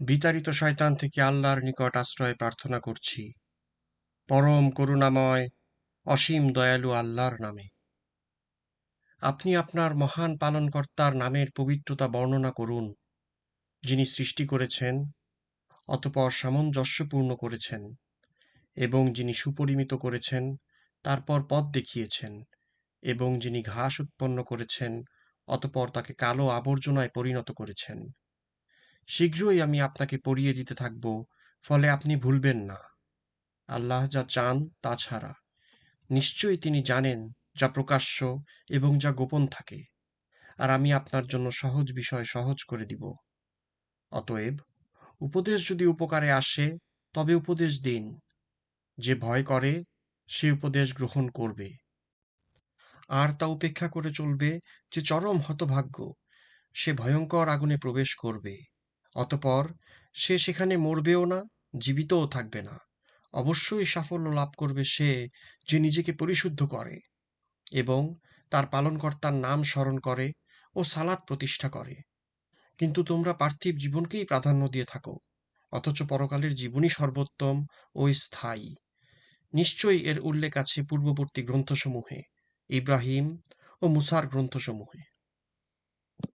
বিতাড়িত শয়তান থেকে আল্লাহর নিকট আশ্রয় প্রার্থনা করছি। পরম করুণাময়, অসীম দয়ালু আল্লাহর নামে। আপনি আপনার মহান পালনকর্তার নামের পবিত্রতা বর্ণনা করুন, যিনি সৃষ্টি করেছেন, অতপর সামঞ্জস্যপূর্ণ করেছেন, এবং যিনি সুপরিমিত করেছেন, তারপর পথ দেখিয়েছেন, এবং যিনি ঘাস উৎপন্ন করেছেন, অতপর তাকে কালো আবর্জনায় পরিণত করেছেন। শীঘ্রই আমি আপনাকে পড়িয়ে দিতে থাকব, ফলে আপনি ভুলবেন না। আল্লাহ যা চান, তা ছাড়া। নিশ্চয়ই তিনি জানেন যা প্রকাশ্য এবং যা গোপন থাকে, আর আমি আপনার জন্য সহজ বিষয় সহজ করে দিব। অতএব, উপদেশ যদি উপকারে আসে, তবে উপদেশ দিন। যে ভয় করে, সে উপদেশ গ্রহণ করবে। আর তা উপেক্ষা করে চলবে যে চরম হতভাগ্য, সে ভয়ঙ্কর আগুনে প্রবেশ করবে। অতপর সে সেখানে মরবেও না, জীবিতও থাকবে না। অবশ্যই সাফল্য লাভ করবে সে যে নিজেকে পরিশুদ্ধ করে এবং তার পালনকর্তার নাম স্মরণ করে ও সালাত প্রতিষ্ঠা করে। কিন্তু তোমরা পার্থিব জীবনকেই প্রাধান্য দিয়ে থাকো, অথচ পরকালের জীবনই সর্বোত্তম ও স্থায়ী। নিশ্চয়ই এর উল্লেখ আছে পূর্ববর্তী গ্রন্থসমূহে, ইব্রাহিম ও মুসার গ্রন্থসমূহে।